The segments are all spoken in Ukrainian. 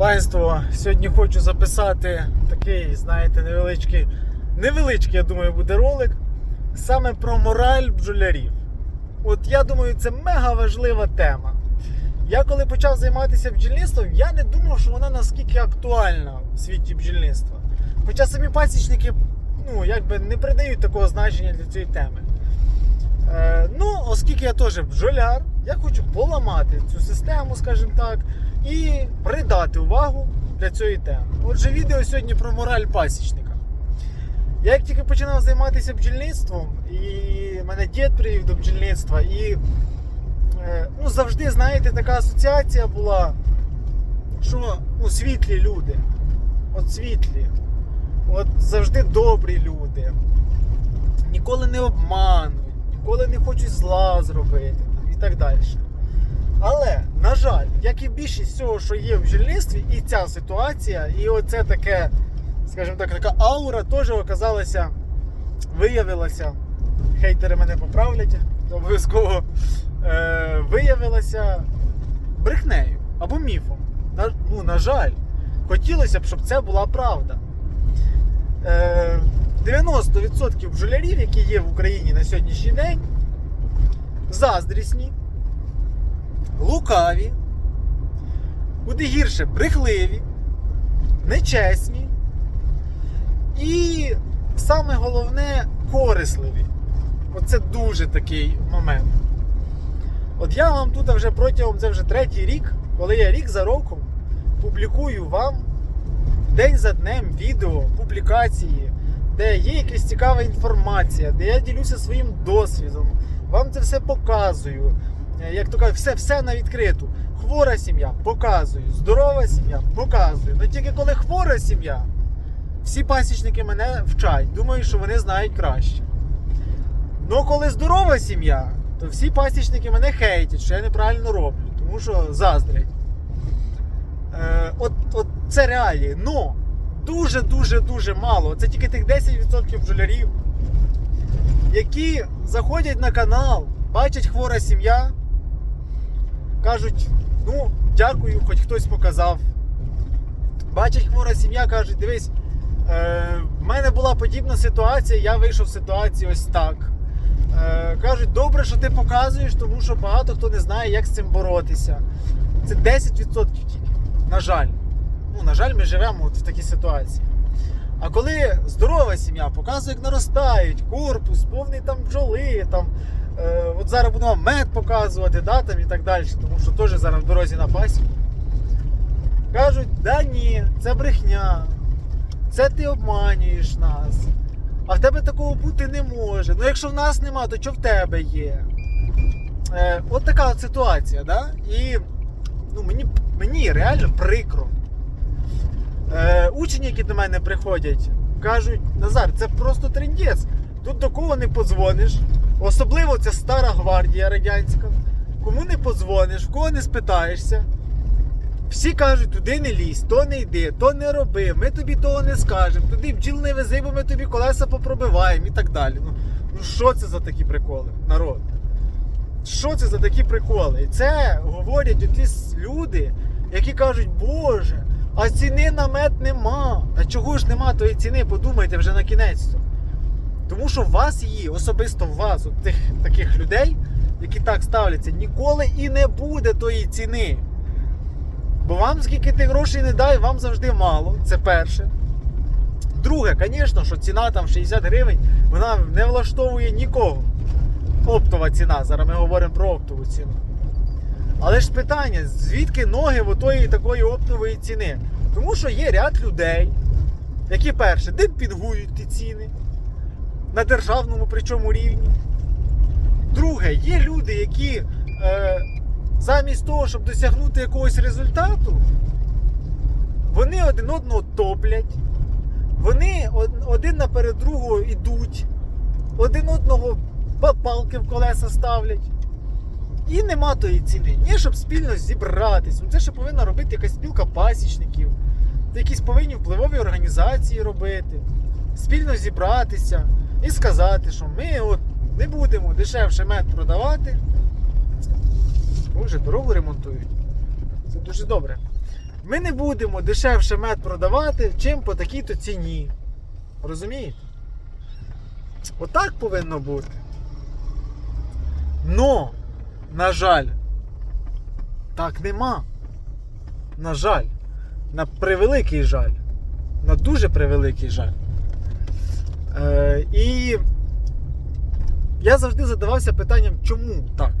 Панство, сьогодні хочу записати такий, знаєте, невеличкий, невеличкий, я думаю, буде ролик саме про мораль бджолярів. От я думаю, це мега важлива тема. Я коли почав займатися бджільництвом, я не думав, що вона наскільки актуальна в світі бджільництва. Хоча самі пасічники ну, якби не придають такого значення для цієї теми. Е, ну, оскільки я теж бджоляр, я хочу поламати цю систему, скажімо так, і придати увагу для цієї теми. Отже, відео сьогодні про мораль пасічника. Я як тільки починав займатися бджільництвом, і мене дід привів до бджільництва, і е, ну, завжди, знаєте, така асоціація була, що ну, світлі люди. От світлі. От завжди добрі люди. Ніколи не обманують, ніколи не хочуть зла зробити і так далі. Але, на жаль, як і більшість всього, що є в бджільництві, і ця ситуація, і оце таке, скажімо так, така аура теж оказалася, виявилася, хейтери мене поправлять, обов'язково е, виявилася брехнею або міфом. На, ну, на жаль, хотілося б, щоб це була правда. Е, 90% бджолярів, які є в Україні на сьогоднішній день, заздрісні, лукаві, куди гірше брехливі, нечесні і саме головне корисливі. Оце дуже такий момент. От я вам тут вже протягом це вже третій рік, коли я рік за роком публікую вам день за днем відео, публікації, де є якась цікава інформація, де я ділюся своїм досвідом, вам це все показую. Е, Як то кажуть, все, все на відкриту. Хвора сім'я показую, здорова сім'я показую. Ну тільки коли хвора сім'я, всі пасічники мене вчать, думають, що вони знають краще. Ну коли здорова сім'я, то всі пасічники мене хейтять, що я неправильно роблю, тому що заздрять. Е, от, от це реалії. Ну, дуже-дуже-дуже мало. Це тільки тих 10% бджолярів, які заходять на канал, бачать хвора сім'я, кажуть, ну, дякую, хоч хтось показав. Бачать хвора сім'я, кажуть, дивись, е, в мене була подібна ситуація, я вийшов з ситуації ось так. Е, кажуть, добре, що ти показуєш, тому що багато хто не знає, як з цим боротися. Це 10% тільки. На жаль. Ну, на жаль, ми живемо от в такій ситуації. А коли здорова сім'я показує, як наростають, корпус, повний там бджоли, там, от зараз будемо мед показувати, да, там, і так далі, тому що теж зараз в дорозі на пасіку. Кажуть, да ні, це брехня, це ти обманюєш нас. А в тебе такого бути не може. Ну якщо в нас нема, то що в тебе є? Е, от така ситуація, да? І ну, мені, мені реально прикро. Е, учні, які до мене приходять, кажуть, Назар, це просто трендець. Тут до кого не подзвониш. Особливо це стара гвардія радянська. Кому не подзвониш, в кого не спитаєшся. Всі кажуть, туди не лізь, то не йди, то не роби, ми тобі того не скажемо, туди бджіл не вези, бо ми тобі колеса попробиваємо і так далі. Ну, ну що це за такі приколи, народ? Що це за такі приколи? І це говорять оті с- люди, які кажуть, Боже, а ціни на мед нема. А чого ж нема тої ціни? Подумайте вже на кінець. Тому що вас її, особисто вас, от тих таких людей, які так ставляться, ніколи і не буде тої ціни. Бо вам скільки ти грошей не дай, вам завжди мало. Це перше. Друге, звісно, що ціна там 60 гривень, вона не влаштовує нікого. Оптова ціна. Зараз ми говоримо про оптову ціну. Але ж питання, звідки ноги в отої такої оптової ціни? Тому що є ряд людей, які перше демпінгують ті ціни на державному причому рівні. Друге, є люди, які е, замість того, щоб досягнути якогось результату, вони один одного топлять, вони один наперед другого йдуть, один одного палки в колеса ставлять. І нема тої ціни. Ні, щоб спільно зібратись. Це ще повинна робити якась спілка пасічників, якісь повинні впливові організації робити, спільно зібратися і сказати, що ми от не будемо дешевше мед продавати. Боже, дорогу ремонтують. Це дуже добре. Ми не будемо дешевше мед продавати, чим по такій-то ціні. Розумієте? Отак повинно бути. Но, на жаль, так нема. На жаль. На превеликий жаль. На дуже превеликий жаль. Е, і я завжди задавався питанням, чому так?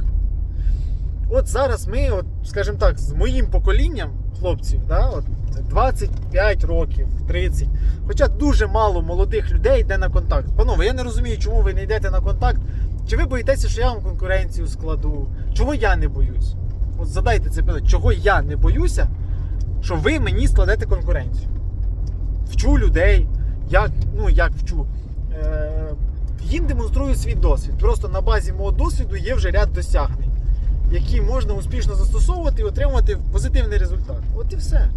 От зараз ми, от, скажімо так, з моїм поколінням хлопців, да, от 25 років, 30. Хоча дуже мало молодих людей йде на контакт. Панове, я не розумію, чому ви не йдете на контакт. Чи ви боїтеся, що я вам конкуренцію складу? Чого я не боюсь? От задайте це питання, чого я не боюся, що ви мені складете конкуренцію? Вчу людей, як, ну як вчу. Е, їм демонструю свій досвід. Просто на базі мого досвіду є вже ряд досягнень, які можна успішно застосовувати і отримати позитивний результат. От і все.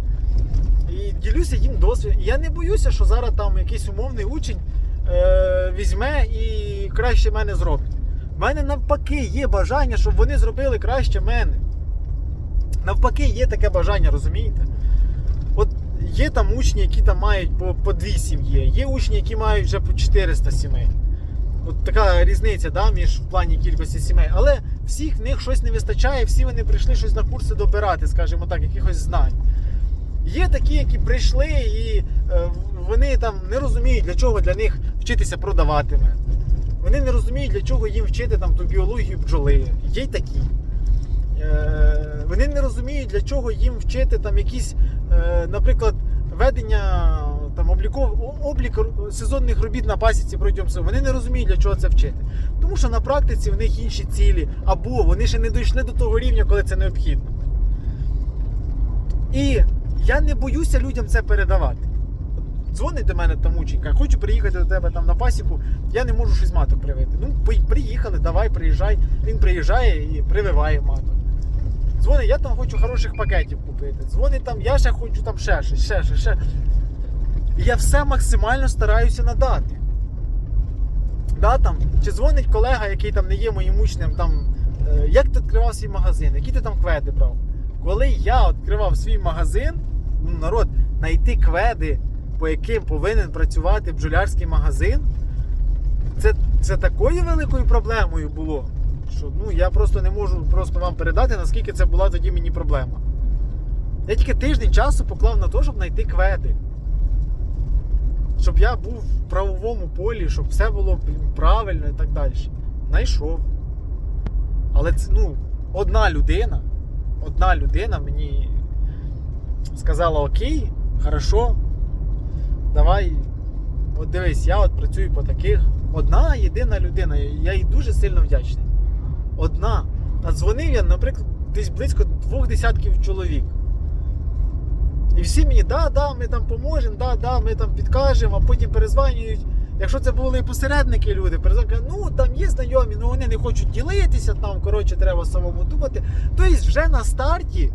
І ділюся їм досвідом. Я не боюся, що зараз там якийсь умовний учень е, візьме і краще мене зробить. У мене навпаки є бажання, щоб вони зробили краще мене. Навпаки, є таке бажання, розумієте? Є там учні, які там мають по, по дві сім'ї, є учні, які мають вже по 400 сімей. От така різниця да, між в плані кількості сімей. Але всіх в них щось не вистачає, всі вони прийшли щось на курси добирати, скажімо так, якихось знань. Є такі, які прийшли і е, вони там не розуміють, для чого для них вчитися продавати мед. Вони не розуміють, для чого їм вчити там ту біологію бджоли. Є й такі. Е, вони не розуміють, для чого їм вчити там якісь, е, наприклад, ведення там обліков, облік сезонних робіт на пасіці протягом сезону. Вони не розуміють, для чого це вчити. Тому що на практиці в них інші цілі, або вони ще не дійшли до того рівня, коли це необхідно. І я не боюся людям це передавати. Дзвонить до мене там учень, хочу приїхати до тебе там на пасіку, я не можу щось маток привити. Ну, приїхали, давай, приїжджай. Він приїжджає і прививає маток. Дзвонить, я там хочу хороших пакетів купити. Дзвонить там, я ще хочу там ще щось, ще щось, ще. І я все максимально стараюся надати. Да, там, чи дзвонить колега, який там не є моїм учнем, там, е, як ти відкривав свій магазин, які ти там кведи брав. Коли я відкривав свій магазин, ну, народ, знайти кведи, по яким повинен працювати бджолярський магазин, це, це такою великою проблемою було, що ну, я просто не можу просто вам передати, наскільки це була тоді мені проблема. Я тільки тиждень часу поклав на те, щоб знайти кведи. Щоб я був в правовому полі, щоб все було правильно і так далі. Знайшов. Але це, ну, одна людина, одна людина мені сказала: Окей, хорошо, давай. От дивись, я от працюю по таких. Одна єдина людина, я їй дуже сильно вдячний. Одна. А дзвонив я, наприклад, десь близько двох десятків чоловік. І всі мені, да, да, ми там поможемо, да, да, ми там підкажемо, а потім перезванюють. Якщо це були посередники люди, перезвонюють, ну там є знайомі, ну вони не хочуть ділитися, там, коротше, треба самому думати. Тобто вже на старті,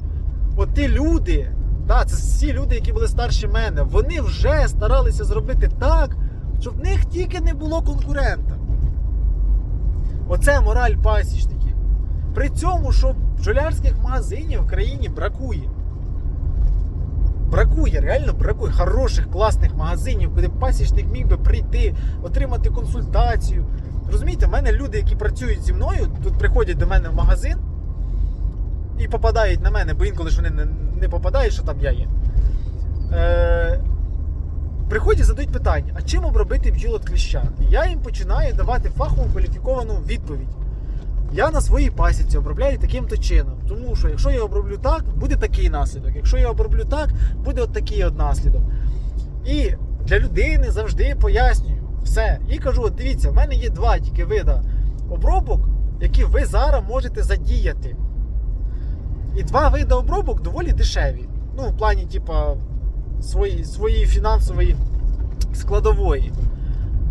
от ті люди, да, це всі люди, які були старші мене, вони вже старалися зробити так, щоб в них тільки не було конкурента. Оце мораль пасічників. При цьому, що бджолярських магазинів в країні бракує. Бракує, реально бракує хороших, класних магазинів, куди пасічник міг би прийти, отримати консультацію. Розумієте, в мене люди, які працюють зі мною, тут приходять до мене в магазин і попадають на мене, бо інколи ж вони не, не попадають, що там я є. Е, приходять задають питання, а чим обробити бджіл кліща? Я їм починаю давати фахову кваліфіковану відповідь. Я на своїй пасіці обробляю таким-то чином. Тому що якщо я оброблю так, буде такий наслідок. Якщо я оброблю так, буде от такий от наслідок. І для людини завжди пояснюю все. І кажу: от дивіться, в мене є два тільки вида обробок, які ви зараз можете задіяти. І два види обробок доволі дешеві. Ну, в плані, типа, свої, своєї фінансової складової.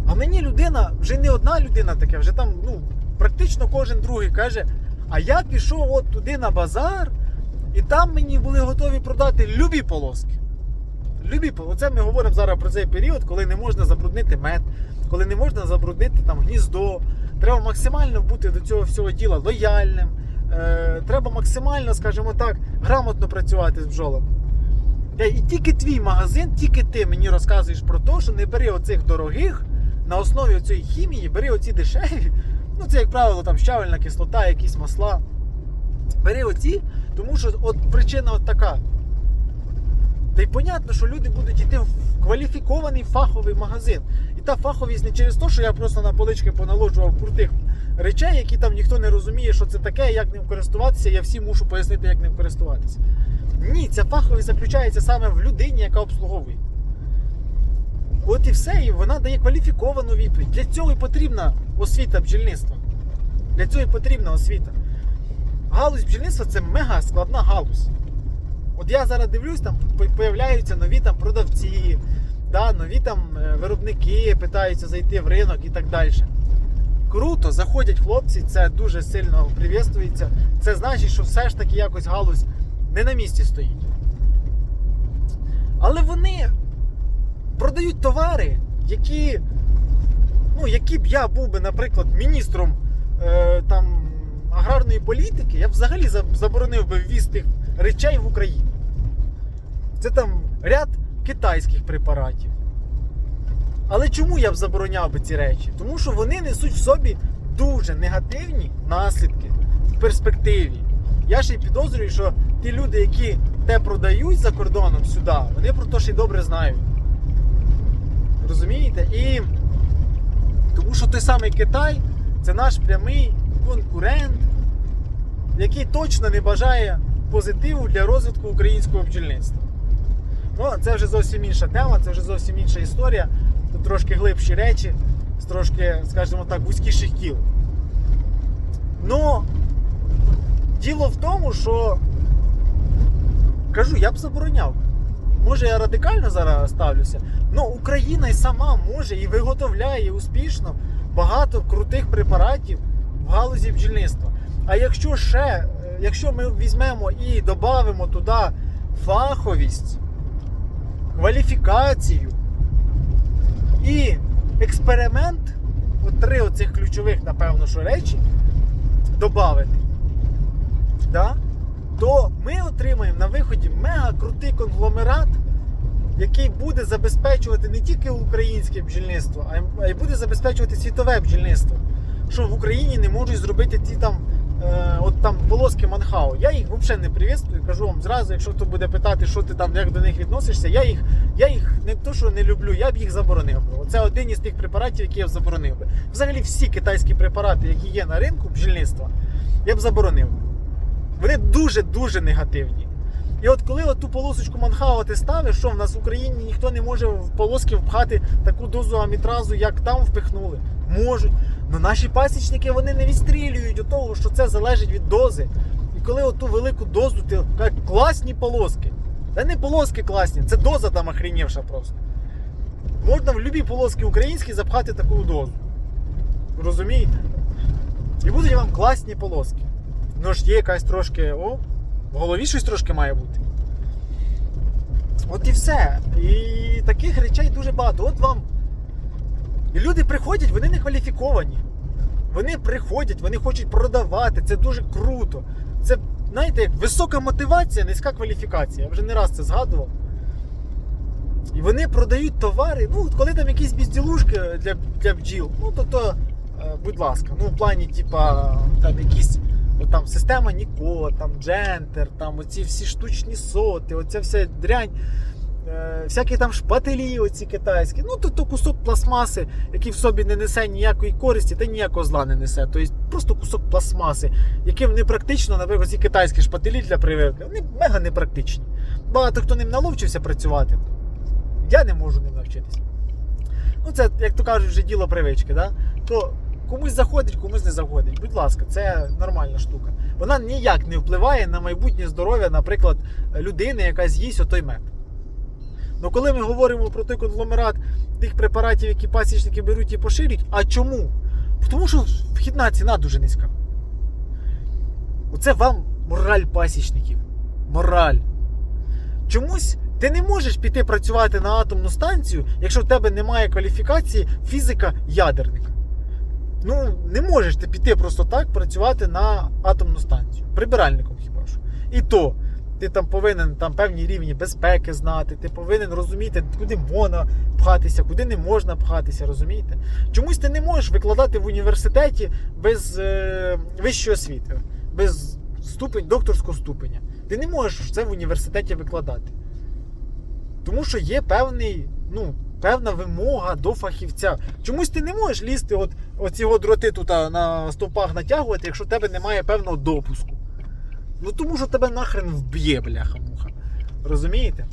А мені людина, вже не одна людина таке, вже там, ну, практично кожен другий каже: а я пішов от туди на базар, і там мені були готові продати любі полоски. Любі. Оце ми говоримо зараз про цей період, коли не можна забруднити мед, коли не можна забруднити там гніздо. Треба максимально бути до цього всього діла лояльним. Е, треба максимально, скажімо так, грамотно працювати з бджолами. Та і тільки твій магазин, тільки ти мені розказуєш про те, що не бери оцих дорогих на основі цієї хімії, бери оці дешеві. Ну, це, як правило, там щавельна кислота, якісь масла. Бери оці, тому що от причина от така. Та й понятно, що люди будуть йти в кваліфікований фаховий магазин. І та фаховість не через те, що я просто на полички поналожував крутих речей, які там ніхто не розуміє, що це таке, як ним користуватися, я всім мушу пояснити, як ним користуватися. Ні, ця фаховість заключається саме в людині, яка обслуговує. От і все, і вона дає кваліфіковану відповідь. Для цього і потрібна освіта бджільництва. Для цього і потрібна освіта. Галузь бджільництва це мега складна галузь. От я зараз дивлюсь, там появляються нові там продавці, да, нові там е, виробники питаються зайти в ринок і так далі. Круто, заходять хлопці, це дуже сильно привітствується. Це значить, що все ж таки якось галузь не на місці стоїть. Але вони продають товари, які, ну, які б я був би, наприклад, міністром е, там, аграрної політики, я б взагалі заборонив би ввіз тих речей в Україну. Це там ряд китайських препаратів. Але чому я б забороняв би ці речі? Тому що вони несуть в собі дуже негативні наслідки в перспективі. Я ще й підозрюю, що ті люди, які те продають за кордоном сюди, вони про те ще й добре знають. Розумієте? І тому що той самий Китай це наш прямий конкурент, який точно не бажає позитиву для розвитку українського бджільництва. Ну, це вже зовсім інша тема, це вже зовсім інша історія. Тут трошки глибші речі, з трошки, скажімо так, вузькіших кіл. Ну, діло в тому, що кажу, я б забороняв. Може, я радикально зараз ставлюся, але Україна і сама може і виготовляє успішно багато крутих препаратів в галузі бджільництва. А якщо ще, е, якщо ми візьмемо і додамо туди фаховість, кваліфікацію і експеримент, от три оцих ключових, напевно, що речі, додати, да? То ми отримаємо на виході мега крутий конгломерат, який буде забезпечувати не тільки українське бджільництво, а й- буде забезпечувати світове бджільництво. Що в Україні не можуть зробити ті там, е, от там полоски Манхау. Я їх взагалі не привітствую, кажу вам зразу, якщо хто буде питати, що ти там, як до них відносишся, я їх, я їх не то, що не люблю, я б їх заборонив. би. Це один із тих препаратів, які я б заборонив би. Взагалі всі китайські препарати, які є на ринку бджільництва, я б заборонив. би. Вони дуже-дуже негативні. І от коли от ту полосочку Манхау ти ставиш, що в нас в Україні ніхто не може в полоски впхати таку дозу амітразу, як там впихнули. Можуть. Але наші пасічники вони не відстрілюють до того, що це залежить від дози. І коли оту велику дозу, ти кажуть, класні полоски. Та не полоски класні, це доза там охренівша просто. Можна в будь-які полоски українські запхати таку дозу. Розумієте? І будуть вам класні полоски. Ну ж є якась трошки. О, в голові щось трошки має бути. От і все. І таких речей дуже багато. От вам. І люди приходять, вони не кваліфіковані. Вони приходять, вони хочуть продавати. Це дуже круто. Це, знаєте, як висока мотивація, низька кваліфікація. Я вже не раз це згадував. І вони продають товари. Ну, коли там якісь безділушки для, для бджіл, ну то, то е, будь ласка, ну в плані, типа, там якісь от там система Ніко, там Джентер, там оці всі штучні соти, оця вся дрянь. Е, всякі там шпателі оці китайські. Ну, то, то кусок пластмаси, який в собі не несе ніякої користі та ніякого зла не несе. Тобто просто кусок пластмаси, яким не практично, наприклад, ці китайські шпателі для прививки. Вони мега непрактичні. Багато хто ним наловчився працювати. Я не можу ним навчитися. Ну, це, як то кажуть, вже діло привички. Да? То комусь заходить, комусь не заходить. Будь ласка, це нормальна штука. Вона ніяк не впливає на майбутнє здоров'я, наприклад, людини, яка з'їсть отой мед. Ну коли ми говоримо про той конгломерат тих препаратів, які пасічники беруть і поширюють, а чому? Тому що вхідна ціна дуже низька. Оце вам мораль пасічників. Мораль. Чомусь ти не можеш піти працювати на атомну станцію, якщо в тебе немає кваліфікації фізика-ядерника. Ну, не можеш ти піти просто так працювати на атомну станцію. Прибиральником хіба що. І то Ти там повинен там певні рівні безпеки знати, ти повинен розуміти, куди можна пхатися, куди не можна пхатися, розумієте? Чомусь ти не можеш викладати в університеті без е, вищої освіти, без ступень, докторського ступеня. Ти не можеш це в університеті викладати. Тому що є певний, ну, певна вимога до фахівця. Чомусь ти не можеш лізти, от, оці от дроти тут на стовпах натягувати, якщо в тебе немає певного допуску. Ну тому що тебе нахрен вб'є, бляха-муха. Розумієте?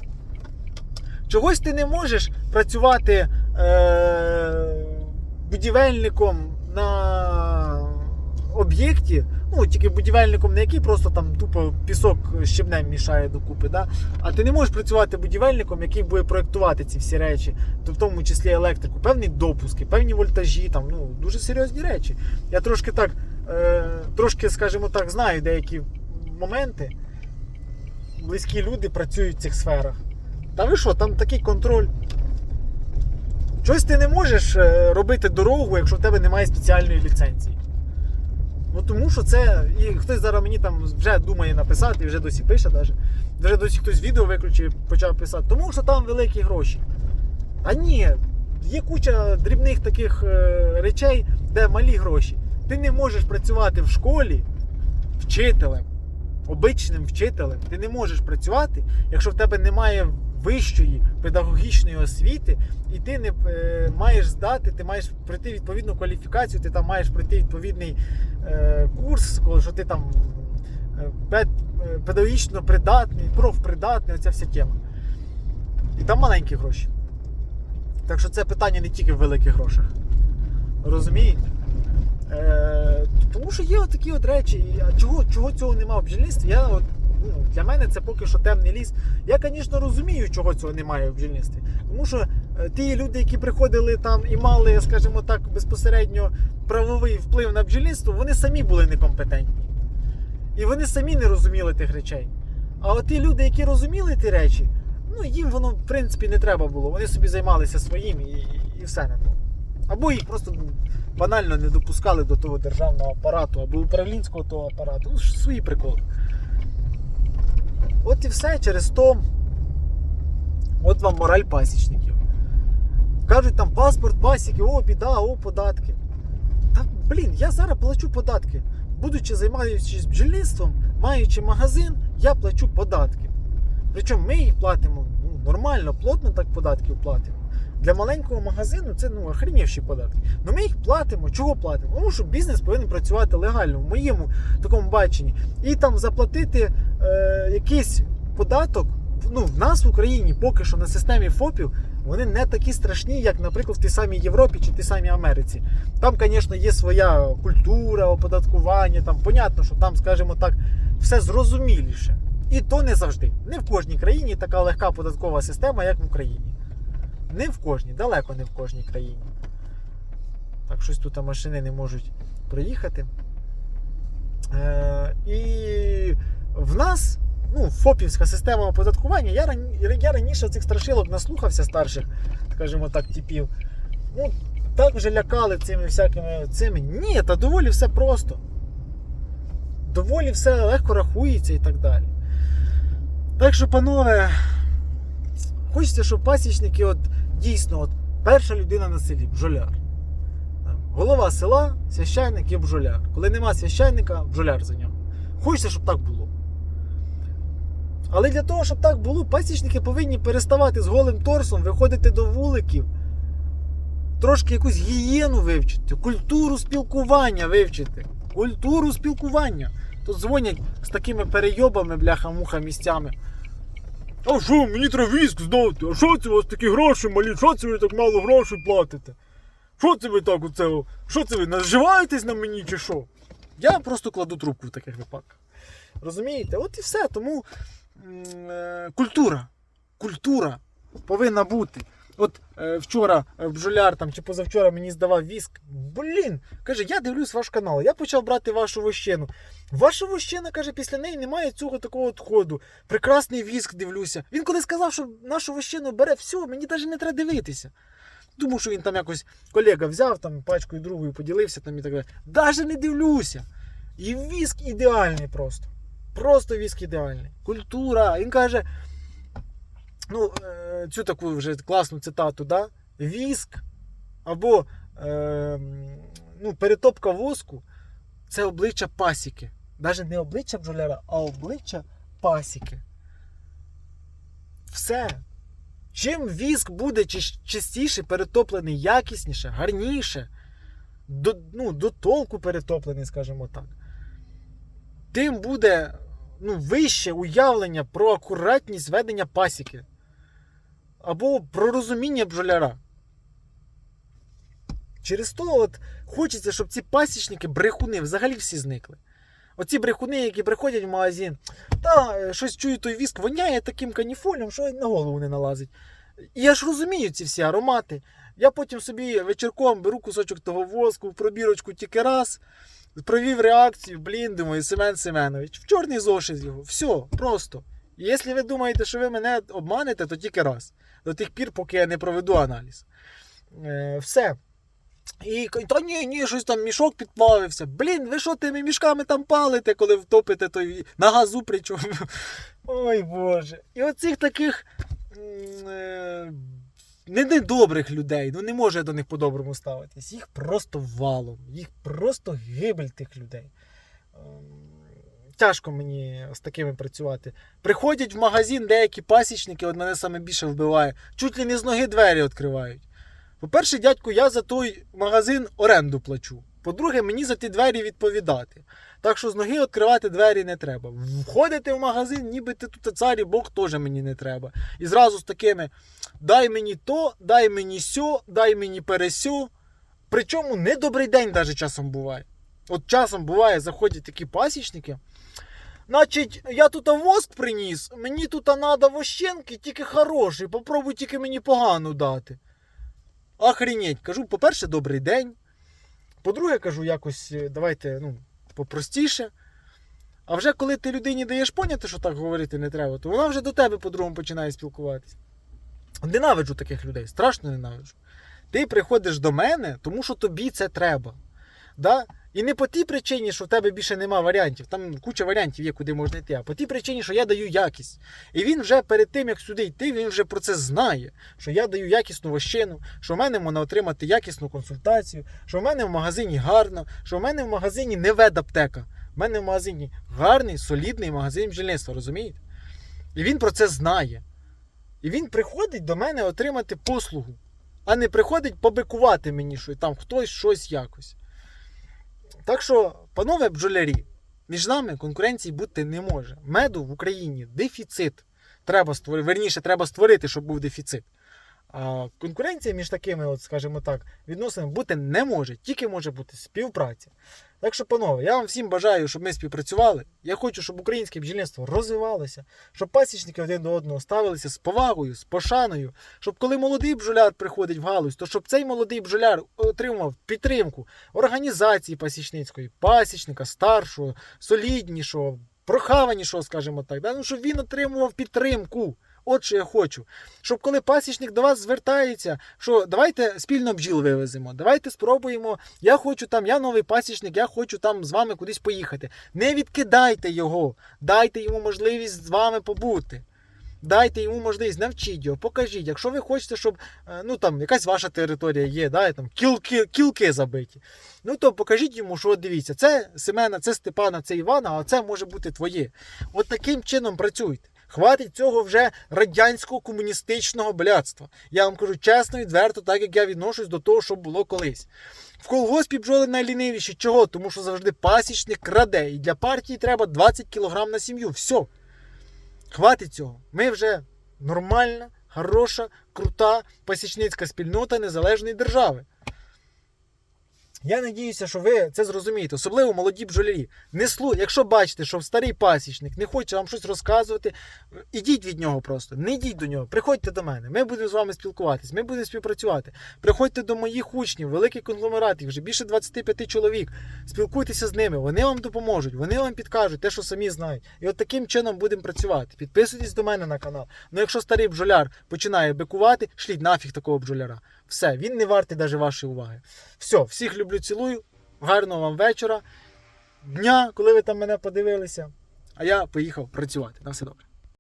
Чогось ти не можеш працювати е- будівельником на об'єкті, ну тільки будівельником не який просто там тупо пісок щебнем мішає докупи, да? а ти не можеш працювати будівельником, який буде проєктувати ці всі речі, то в тому числі електрику, певні допуски, певні вольтажі, там, ну, дуже серйозні речі. Я трошки так, е, трошки, скажімо так, знаю деякі моменти. Близькі люди працюють в цих сферах. Та ви що, там такий контроль. Щось ти не можеш е, робити дорогу, якщо в тебе немає спеціальної ліцензії. Ну тому що це. І хтось зараз мені там вже думає написати, і вже досі пише навіть. Вже досі хтось відео виключив почав писати. Тому що там великі гроші. А ні, є куча дрібних таких е, речей, де малі гроші. Ти не можеш працювати в школі вчителем, обичним вчителем. Ти не можеш працювати, якщо в тебе немає вищої педагогічної освіти, і ти не е, маєш здати, ти маєш пройти відповідну кваліфікацію, ти там маєш пройти відповідний е, курс, що ти там е, пед, е, педагогічно придатний, профпридатний, оця вся тема. І там маленькі гроші. Так що це питання не тільки в великих грошах. Розумієте? Е, тому що є такі от речі. А чого, чого цього немає в бджільництві? Я, от, для мене це поки що темний ліс. Я, звісно, розумію, чого цього немає в бджільництві. Тому що е, ті люди, які приходили там і мали, скажімо так, безпосередньо правовий вплив на бджільництво, вони самі були некомпетентні. І вони самі не розуміли тих речей. А от ті люди, які розуміли ті речі, ну їм воно в принципі не треба було. Вони собі займалися своїм і, і, все на тому. Або їх просто ну, банально не допускали до того державного апарату або управлінського того апарату. Ну, свої приколи. От і все через то. От вам мораль пасічників. Кажуть там паспорт, пасіки, о, біда, о, податки. Та блін, я зараз плачу податки. Будучи займаючись бджільництвом, маючи магазин, я плачу податки. Причому ми їх платимо ну, нормально, плотно так податків платимо. Для маленького магазину це ну, охренівші податки. Ну ми їх платимо. Чого платимо? Тому що бізнес повинен працювати легально, в моєму такому баченні. І там заплатити е, якийсь податок. Ну, в нас в Україні поки що на системі ФОПів вони не такі страшні, як, наприклад, в тій самій Європі чи тій самій Америці. Там, звісно, є своя культура, оподаткування. Там понятно, що там, скажімо так, все зрозуміліше. І то не завжди. Не в кожній країні така легка податкова система, як в Україні. Не в кожній, далеко не в кожній країні. Так, щось тут машини не можуть проїхати. Е, і в нас, ну, ФОПівська система оподаткування, я, я раніше цих страшилок наслухався старших, скажімо так, типів. Ну, так вже лякали цими всякими цими. Ні, та доволі все просто. Доволі все легко рахується і так далі. Так що, панове, хочеться, щоб пасічники, от дійсно, от перша людина на селі, бджоляр. Голова села, священник і бджоляр. Коли нема священника, бджоляр за нього. Хочеться, щоб так було. Але для того, щоб так було, пасічники повинні переставати з голим торсом, виходити до вуликів, трошки якусь гігієну вивчити, культуру спілкування вивчити. Культуру спілкування. Тут дзвонять з такими перейобами, бляха-муха місцями. А що, мені треба віск здати? А що це у вас такі гроші малі? Що це ви так мало грошей платите? Що це ви так оце? Що це ви наживаєтесь на мені чи що? Я просто кладу трубку в таких випадках. Розумієте? От і все. Тому е, культура. Культура повинна бути. От е, вчора е, бджоляр там чи позавчора мені здавав віск. Блін, каже, я дивлюсь ваш канал. Я почав брати вашу вощину. Ваша вощина, каже, після неї немає цього такого відходу. Прекрасний віск дивлюся. Він коли сказав, що нашу вощину бере, все, мені навіть не треба дивитися. Думав, що він там якось колега взяв, там пачкою другою поділився там і так далі. Даже не дивлюся. І віск ідеальний просто. Просто віск ідеальний. Культура. Він каже, ну, е, цю таку вже класну цитату, да? віск або е, ну, перетопка воску це обличчя пасіки. Навіть не обличчя бджоляра, а обличчя пасіки. Все. Чим віск буде чис- чистіше перетоплений, якісніше, гарніше, до, ну, до толку перетоплений, скажімо так, тим буде ну, вище уявлення про акуратність ведення пасіки. Або про розуміння бджоляра. Через то от хочеться, щоб ці пасічники, брехуни, взагалі всі зникли. Оці брехуни, які приходять в магазин, та е, щось чую, той віск воняє таким каніфолем, що на голову не налазить. І я ж розумію ці всі аромати. Я потім собі вечірком беру кусочок того воску, в пробірочку тільки раз, провів реакцію, блін, думаю, Семен Семенович, в чорний зошит його. Все, просто. І якщо ви думаєте, що ви мене обманете, то тільки раз. До тих пір, поки я не проведу аналіз. Е, все. І та ні, ні, щось там мішок підплавився. Блін, ви що тими мішками там палите, коли втопите той на газу причому. Ой Боже. І оцих таких е, недобрих людей, ну не можу я до них по-доброму ставитись. Їх просто валом, їх просто гибель тих людей. Тяжко мені з такими працювати. Приходять в магазин деякі пасічники, от мене саме більше вбиває, чуть ли не з ноги двері відкривають. По-перше, дядьку, я за той магазин оренду плачу. По-друге, мені за ті двері відповідати. Так що з ноги відкривати двері не треба. Входити в магазин, ніби ти тут цар і Бог теж мені не треба. І зразу з такими: дай мені то, дай мені сьо, дай мені пересьо. Причому не добрий день навіть часом буває. От часом буває, заходять такі пасічники. Значить, я тут воск приніс, мені тут треба вощенки, тільки хороший, попробуй тільки мені погану дати. Охренеть. Кажу, по-перше, добрий день. По-друге, кажу, якось е, давайте ну, попростіше. А вже коли ти людині даєш поняти, що так говорити не треба, то вона вже до тебе по-другому починає спілкуватися. Ненавиджу таких людей, страшно ненавиджу. Ти приходиш до мене, тому що тобі це треба. Да? І не по тій причині, що в тебе більше нема варіантів, там куча варіантів є, куди можна йти, а по тій причині, що я даю якість. І він вже перед тим, як сюди йти, він вже про це знає, що я даю якісну вощину, що в мене можна отримати якісну консультацію, що в мене в магазині гарно, що в мене в магазині не ведаптека. В мене в магазині гарний, солідний магазин бджільництва, розумієте? І він про це знає. І він приходить до мене отримати послугу, а не приходить побикувати мені, що там хтось щось якось. Так що, панове бджолярі, між нами конкуренції бути не може. Меду в Україні дефіцит. Треба створити, верніше, треба створити, щоб був дефіцит. Конкуренція між такими, от, скажімо так, відносинами бути не може, тільки може бути співпраця. Так що, панове, я вам всім бажаю, щоб ми співпрацювали. Я хочу, щоб українське бджільництво розвивалося, щоб пасічники один до одного ставилися з повагою, з пошаною, щоб коли молодий бджоляр приходить в галузь, то щоб цей молодий бджоляр отримав підтримку організації пасічницької, пасічника, старшого, соліднішого, прохаванішого, скажімо так. Да? Ну, щоб він отримував підтримку. От що я хочу. Щоб коли пасічник до вас звертається, що давайте спільно бджіл вивеземо, давайте спробуємо. Я хочу там, я новий пасічник, я хочу там з вами кудись поїхати. Не відкидайте його, дайте йому можливість з вами побути. Дайте йому можливість, навчіть його, покажіть. Якщо ви хочете, щоб е, ну там якась ваша територія є, да, там кілки, кілки забиті. Ну то покажіть йому, що дивіться, це Семена, це Степана, це Івана, а це може бути твоє. От таким чином працюйте. Хватить цього вже радянського комуністичного блядства. Я вам кажу чесно, відверто, так як я відношусь до того, що було колись. В колгоспі бджоли найлінивіші. Чого? Тому що завжди пасічник краде. І для партії треба 20 кг на сім'ю. Все. Хватить цього. Ми вже нормальна, хороша, крута пасічницька спільнота незалежної держави. Я надіюся, що ви це зрозумієте, особливо молоді бджолярі. Не слу... Якщо бачите, що старий пасічник не хоче вам щось розказувати, ідіть від нього просто, не йдіть до нього, приходьте до мене. Ми будемо з вами спілкуватись, ми будемо співпрацювати. Приходьте до моїх учнів, великий конгломерат, їх вже більше 25 чоловік. Спілкуйтеся з ними, вони вам допоможуть, вони вам підкажуть те, що самі знають. І от таким чином будемо працювати. Підписуйтесь до мене на канал. Ну якщо старий бджоляр починає бикувати, шліть нафіг такого бджоляра. Все, він не вартий навіть вашої уваги. Все, всіх люблю, цілую. Гарного вам вечора, дня, коли ви там мене подивилися. А я поїхав працювати. На все добре.